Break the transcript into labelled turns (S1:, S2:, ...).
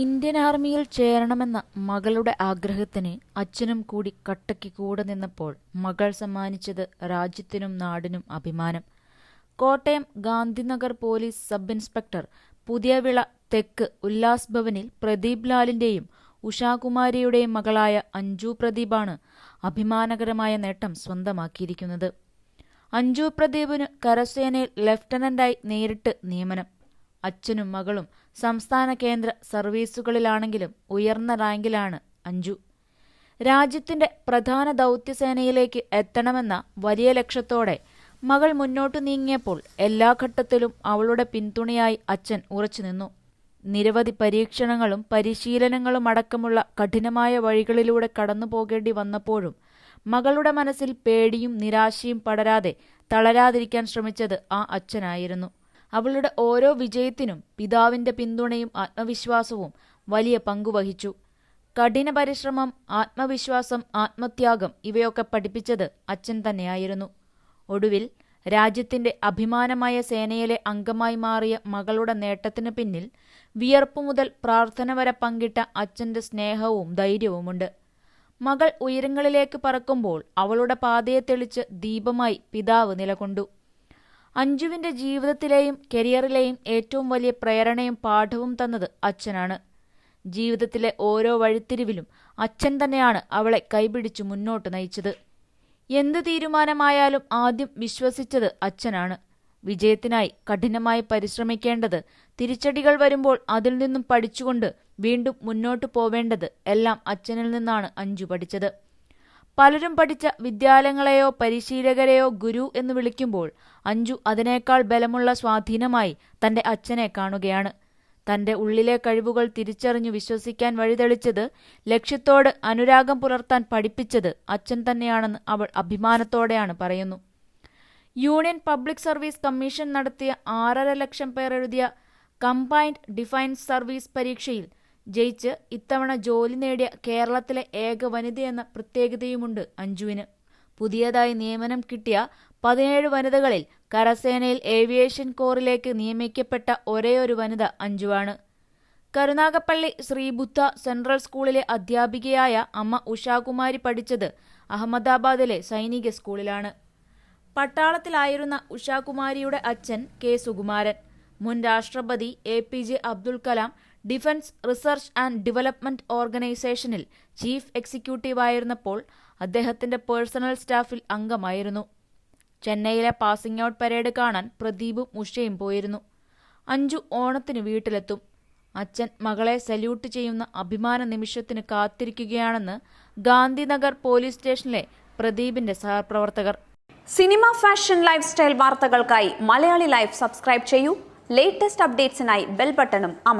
S1: Indian ആർമിയിൽ ചേരണമെന്ന മകളുടെ ആഗ്രഹത്തിന് അച്ഛനും കൂടി കട്ടയ്ക്ക് കൂടെ നിന്നപ്പോൾ മകൾ സമ്മാനിച്ചത് രാജ്യത്തിനും നാടിനും അഭിമാനം. Kottayam Gandhinagar police sub inspector Puthiyavila തെക്ക് ഉല്ലാസ് ഭവനിൽ പ്രദീപ് ലാലിന്റെയും ഉഷാകുമാരിയുടെയും മകളായ അഞ്ജു പ്രദീപാണ് അഭിമാനകരമായ നേട്ടം സ്വന്തമാക്കിയിരിക്കുന്നത്. അഞ്ജു പ്രദീപിന് കരസേനയിൽ ലഫ്റ്റനന്റായി നേരിട്ട് നിയമനം. അച്ഛനും മകളും സംസ്ഥാന കേന്ദ്ര സർവീസുകളിലാണെങ്കിലും ഉയർന്ന റാങ്കിലാണ് അഞ്ജു. രാജ്യത്തിന്റെ പ്രധാന ദൗത്യസേനയിലേക്ക് എത്തണമെന്ന വലിയ ലക്ഷ്യത്തോടെ മകൾ മുന്നോട്ടു നീങ്ങിയപ്പോൾ എല്ലാ ഘട്ടത്തിലും അവളുടെ പിന്തുണയായി അച്ഛൻ ഉറച്ചു നിന്നു. നിരവധി പരീക്ഷണങ്ങളും പരിശീലനങ്ങളും അടക്കമുള്ള കഠിനമായ വഴികളിലൂടെ കടന്നു പോകേണ്ടി വന്നപ്പോഴും മകളുടെ മനസ്സിൽ പേടിയും നിരാശയും പടരാതെ തളരാതിരിക്കാൻ ശ്രമിച്ചത് ആ അച്ഛനായിരുന്നു. അവളുടെ ഓരോ വിജയത്തിനും പിതാവിന്റെ പിന്തുണയും ആത്മവിശ്വാസവും വലിയ പങ്കുവഹിച്ചു കഠിന പരിശ്രമം ആത്മവിശ്വാസം ആത്മത്യാഗം ഇവയൊക്കെ പഠിപ്പിച്ചത് അച്ഛൻ തന്നെയായിരുന്നു. ഒടുവിൽ രാജ്യത്തിന്റെ അഭിമാനമായ സേനയിലെ അംഗമായി മാറിയ മകളുടെ നേട്ടത്തിന് പിന്നിൽ വിയർപ്പു മുതൽ പ്രാർത്ഥന വരെ പങ്കിട്ട അച്ഛന്റെ സ്നേഹവും ധൈര്യവുമുണ്ട്. മകൾ ഉയരങ്ങളിലേക്ക് പറക്കുമ്പോൾ അവളുടെ പാതയെ തെളിച്ച് ദീപമായി പിതാവ് നിലകൊണ്ടു. അഞ്ജുവിന്റെ ജീവിതത്തിലെയും കരിയറിലെയും ഏറ്റവും വലിയ പ്രേരണയും പാഠവും തന്നത് അച്ഛനാണ്. ജീവിതത്തിലെ ഓരോ വഴിത്തിരിവിലും അച്ഛൻ തന്നെയാണ് അവളെ കൈപിടിച്ചു മുന്നോട്ട് നയിച്ചത്. എന്ത് തീരുമാനമായാലും ആദ്യം വിശ്വസിച്ചത് അച്ഛനാണ്. വിജയത്തിനായി കഠിനമായി പരിശ്രമിക്കേണ്ടത് തിരിച്ചടികൾ വരുമ്പോൾ അതിൽ നിന്നും പഠിച്ചുകൊണ്ട് വീണ്ടും മുന്നോട്ടു പോവേണ്ടത് എല്ലാം അച്ഛനിൽ നിന്നാണ് അഞ്ജു പഠിച്ചത്. പലരും പഠിച്ച വിദ്യാലയങ്ങളെയോ പരിശീലകരെയോ ഗുരു എന്ന് വിളിക്കുമ്പോൾ അഞ്ജു അതിനേക്കാൾ ബലമുള്ള സ്വാധീനമായി തന്റെ അച്ഛനെ കാണുകയാണ്. തന്റെ ഉള്ളിലെ കഴിവുകൾ തിരിച്ചറിഞ്ഞു വിശ്വസിക്കാൻ വഴിതെളിച്ചത് ലക്ഷ്യത്തോട് അനുരാഗം പുലർത്താൻ പഠിപ്പിച്ചത് അച്ഛൻ തന്നെയാണെന്ന് അവൾ അഭിമാനത്തോടെയാണ് പറയുന്നു. യൂണിയൻ പബ്ലിക് സർവീസ് കമ്മീഷൻ നടത്തിയ ആറര ലക്ഷം പേർ എഴുതിയ കമ്പൈൻഡ് ഡിഫൈൻസ് സർവീസ് പരീക്ഷയിൽ ജയിച്ച് ഇത്തവണ ജോലി നേടിയ കേരളത്തിലെ ഏക വനിതയെന്ന പ്രത്യേകതയുമുണ്ട് അഞ്ജുവിന്. പുതിയതായി നിയമനം കിട്ടിയ പതിനേഴ് വനിതകളിൽ കരസേനയിൽ ഏവിയേഷൻ കോറിലേക്ക് നിയമിക്കപ്പെട്ട ഒരേയൊരു വനിത അഞ്ജുവാണ്. കരുനാഗപ്പള്ളി ശ്രീബുദ്ധ സെൻട്രൽ സ്കൂളിലെ അധ്യാപികയായ അമ്മ ഉഷാകുമാരി പഠിച്ചത് അഹമ്മദാബാദിലെ സൈനിക സ്കൂളിലാണ്. പട്ടാളത്തിലായിരുന്ന ഉഷാകുമാരിയുടെ അച്ഛൻ കെ സുകുമാരൻ. മുൻ രാഷ്ട്രപതി A P J Abdul Kalam defence research and development ഓർഗനൈസേഷനിൽ ചീഫ് എക്സിക്യൂട്ടീവായിരുന്നപ്പോൾ അദ്ദേഹത്തിന്റെ പേഴ്സണൽ സ്റ്റാഫിൽ അംഗമായിരുന്നു. ചെന്നൈയിലെ പാസിംഗ് ഔട്ട് പരേഡ് കാണാൻ പ്രദീപും ഉഷയും പോയിരുന്നു. അഞ്ചു ഓണത്തിന് വീട്ടിലെത്തും. അച്ഛൻ മകളെ സല്യൂട്ട് ചെയ്യുന്ന അഭിമാന നിമിഷത്തിന് കാത്തിരിക്കുകയാണെന്ന് ഗാന്ധിനഗർ പോലീസ് സ്റ്റേഷനിലെ പ്രദീപിന്റെ സഹപ്രവർത്തകർ.
S2: സിനിമ ഫാഷൻ ലൈഫ് സ്റ്റൈൽ വാർത്തകൾക്കായി മലയാളി ലൈഫ് സബ്സ്ക്രൈബ് ചെയ്യൂ. ലേറ്റസ്റ്റ് അപ്ഡേറ്റ്സിനായി ബെൽ ബട്ടണും അമർ